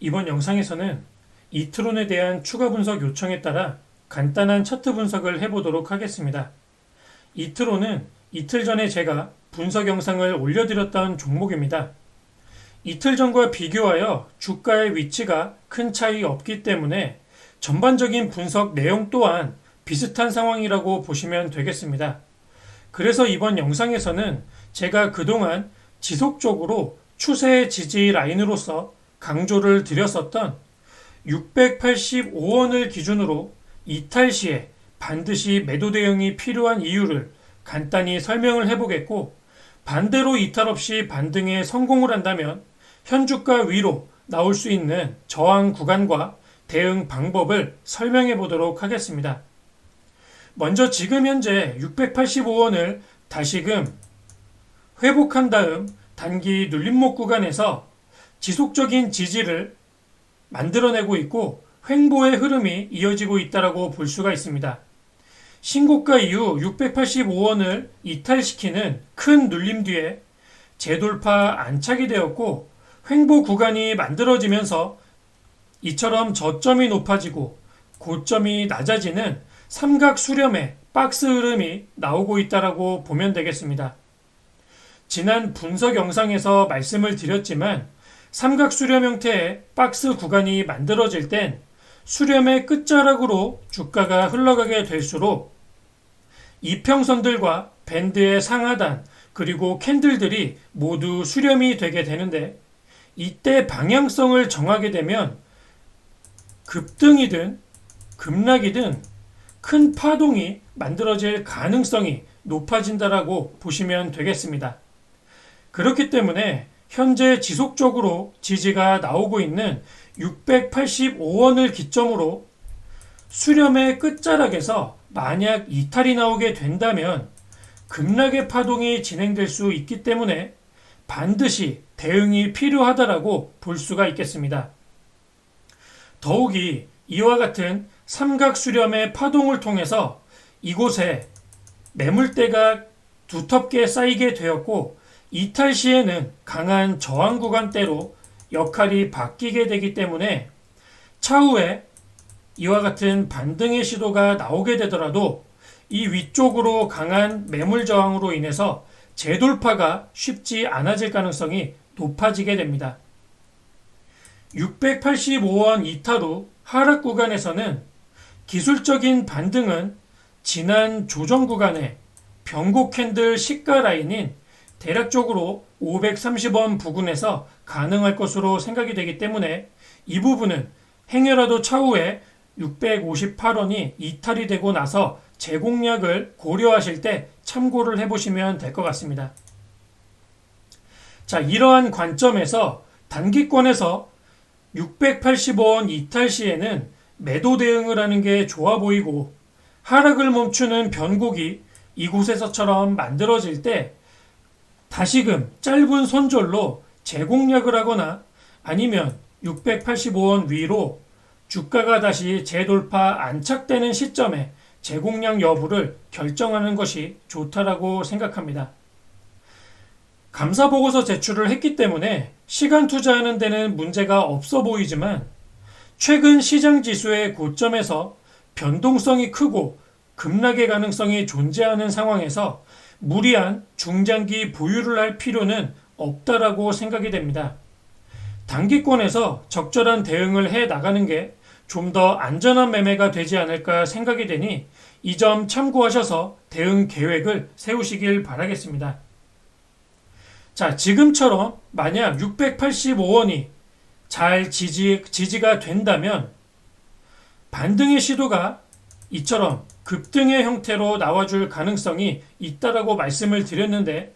이번 영상에서는 이트론에 대한 추가 분석 요청에 따라 간단한 차트 분석을 해보도록 하겠습니다. 이트론은 이틀 전에 제가 분석 영상을 올려드렸던 종목입니다. 이틀 전과 비교하여 주가의 위치가 큰 차이 없기 때문에 전반적인 분석 내용 또한 비슷한 상황이라고 보시면 되겠습니다. 그래서 이번 영상에서는 제가 그동안 지속적으로 추세 지지 라인으로서 강조를 드렸었던 685원을 기준으로 이탈 시에 반드시 매도 대응이 필요한 이유를 간단히 설명을 해보겠고 반대로 이탈 없이 반등에 성공을 한다면 현주가 위로 나올 수 있는 저항 구간과 대응 방법을 설명해 보도록 하겠습니다. 먼저 지금 현재 685원을 다시금 회복한 다음 단기 눌림목 구간에서 지속적인 지지를 만들어내고 있고 횡보의 흐름이 이어지고 있다라고 볼 수가 있습니다. 신고가 이후 685원을 이탈시키는 큰 눌림 뒤에 재돌파 안착이 되었고 횡보 구간이 만들어지면서 이처럼 저점이 높아지고 고점이 낮아지는 삼각 수렴의 박스 흐름이 나오고 있다라고 보면 되겠습니다. 지난 분석 영상에서 말씀을 드렸지만 삼각 수렴 형태의 박스 구간이 만들어질 땐 수렴의 끝자락으로 주가가 흘러가게 될수록 이평선들과 밴드의 상하단 그리고 캔들들이 모두 수렴이 되게 되는데 이때 방향성을 정하게 되면 급등이든 급락이든 큰 파동이 만들어질 가능성이 높아진다라고 보시면 되겠습니다. 그렇기 때문에 현재 지속적으로 지지가 나오고 있는 685원을 기점으로 수렴의 끝자락에서 만약 이탈이 나오게 된다면 급락의 파동이 진행될 수 있기 때문에 반드시 대응이 필요하다라고 볼 수가 있겠습니다. 더욱이 이와 같은 삼각 수렴의 파동을 통해서 이곳에 매물대가 두텁게 쌓이게 되었고 이탈 시에는 강한 저항 구간대로 역할이 바뀌게 되기 때문에 차후에 이와 같은 반등의 시도가 나오게 되더라도 이 위쪽으로 강한 매물 저항으로 인해서 재돌파가 쉽지 않아질 가능성이 높아지게 됩니다. 685원 이탈 후 하락 구간에서는 기술적인 반등은 지난 조정 구간의 변곡 캔들 시가 라인인 대략적으로 530원 부근에서 가능할 것으로 생각이 되기 때문에 이 부분은 행여라도 차후에 658원이 이탈이 되고 나서 재공략을 고려하실 때 참고를 해보시면 될 것 같습니다. 자, 이러한 관점에서 단기권에서 685원 이탈 시에는 매도 대응을 하는 게 좋아 보이고 하락을 멈추는 변곡이 이곳에서처럼 만들어질 때 다시금 짧은 손절로 재공략을 하거나 아니면 685원 위로 주가가 다시 재돌파 안착되는 시점에 재공략 여부를 결정하는 것이 좋다라고 생각합니다. 감사 보고서 제출을 했기 때문에 시간 투자하는 데는 문제가 없어 보이지만 최근 시장 지수의 고점에서 변동성이 크고 급락의 가능성이 존재하는 상황에서 무리한 중장기 보유를 할 필요는 없다라고 생각이 됩니다. 단기권에서 적절한 대응을 해 나가는 게 좀 더 안전한 매매가 되지 않을까 생각이 되니 이 점 참고하셔서 대응 계획을 세우시길 바라겠습니다. 자, 지금처럼 만약 685원이 잘 지지, 지지가 된다면 반등의 시도가 이처럼 급등의 형태로 나와줄 가능성이 있다라고 말씀을 드렸는데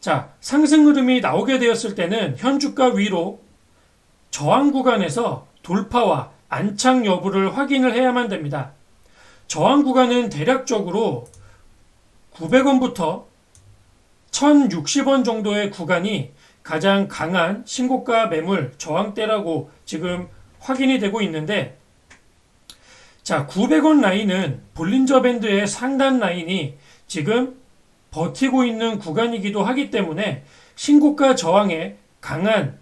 자, 상승 흐름이 나오게 되었을 때는 현 주가 위로 저항 구간에서 돌파와 안착 여부를 확인을 해야만 됩니다. 저항 구간은 대략적으로 900원부터 1060원 정도의 구간이 가장 강한 신고가 매물 저항대라고 지금 확인이 되고 있는데 자, 900원 라인은 볼린저 밴드의 상단 라인이 지금 버티고 있는 구간이기도 하기 때문에 신고가 저항에 강한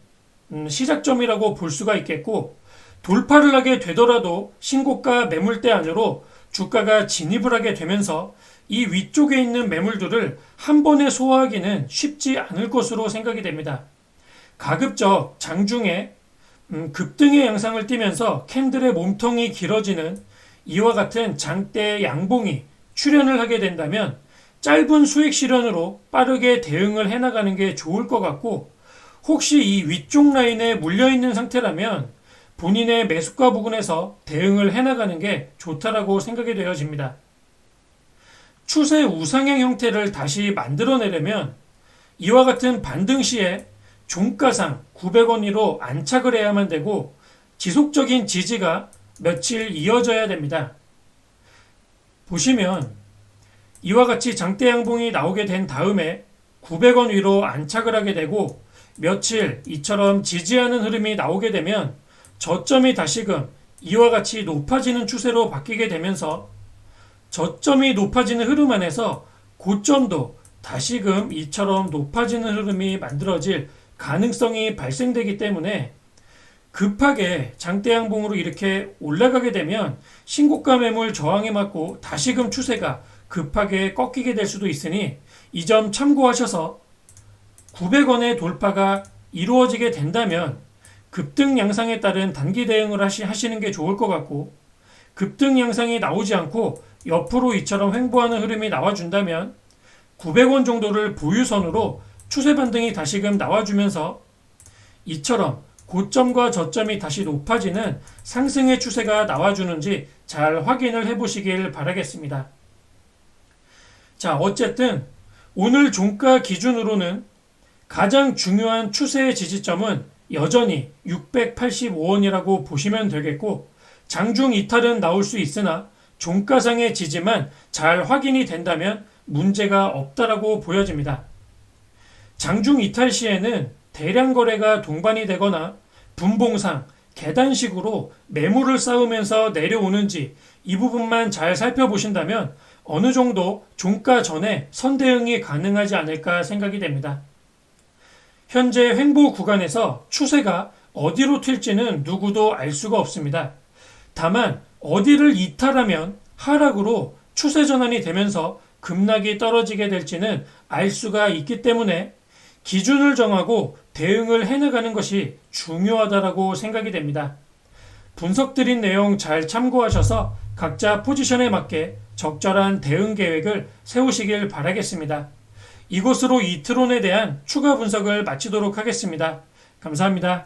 음, 시작점이라고 볼 수가 있겠고 돌파를 하게 되더라도 신고가 매물대 안으로 주가가 진입을 하게 되면서 이 위쪽에 있는 매물들을 한 번에 소화하기는 쉽지 않을 것으로 생각이 됩니다. 가급적 장중에 음, 급등의 양상을 띠면서 캔들의 몸통이 길어지는 이와 같은 장대 양봉이 출현을 하게 된다면 짧은 수익 실현으로 빠르게 대응을 해나가는 게 좋을 것 같고 혹시 이 위쪽 라인에 물려있는 상태라면 본인의 매수가 부근에서 대응을 해나가는 게 좋다라고 생각이 되어집니다. 추세 우상향 형태를 다시 만들어내려면 이와 같은 반등 시에 종가상 900원 이로 안착을 해야만 되고 지속적인 지지가 며칠 이어져야 됩니다. 보시면 이와 같이 장대 양봉이 나오게 된 다음에 900원 위로 안착을 하게 되고 며칠 이처럼 지지하는 흐름이 나오게 되면 저점이 다시금 이와 같이 높아지는 추세로 바뀌게 되면서 저점이 높아지는 흐름 안에서 고점도 다시금 이처럼 높아지는 흐름이 만들어질 가능성이 발생되기 때문에 급하게 장대양봉으로 이렇게 올라가게 되면 신고가 매물 저항에 맞고 다시금 추세가 급하게 꺾이게 될 수도 있으니 이 점 참고하셔서 900원의 돌파가 이루어지게 된다면 급등 양상에 따른 단기 대응을 하시, 하시는 게 좋을 것 같고 급등 양상이 나오지 않고 옆으로 이처럼 횡보하는 흐름이 나와준다면 900원 정도를 보유선으로 추세 반등이 다시금 나와주면서 이처럼 고점과 저점이 다시 높아지는 상승의 추세가 나와주는지 잘 확인을 해보시길 바라겠습니다. 자, 어쨌든 오늘 종가 기준으로는 가장 중요한 추세의 지지점은 여전히 685원이라고 보시면 되겠고 장중 이탈은 나올 수 있으나 종가상의 지지만 잘 확인이 된다면 문제가 없다라고 보여집니다. 장중 이탈 시에는 대량 거래가 동반이 되거나 분봉상 계단식으로 매물을 쌓으면서 내려오는지 이 부분만 잘 살펴보신다면 어느 정도 종가 전에 선대응이 가능하지 않을까 생각이 됩니다. 현재 횡보 구간에서 추세가 어디로 튈지는 누구도 알 수가 없습니다. 다만 어디를 이탈하면 하락으로 추세 전환이 되면서 급락이 떨어지게 될지는 알 수가 있기 때문에 기준을 정하고 대응을 해나가는 것이 중요하다라고 생각이 됩니다. 분석드린 내용 잘 참고하셔서 각자 포지션에 맞게 적절한 대응 계획을 세우시길 바라겠습니다. 이곳으로 이트론에 대한 추가 분석을 마치도록 하겠습니다. 감사합니다.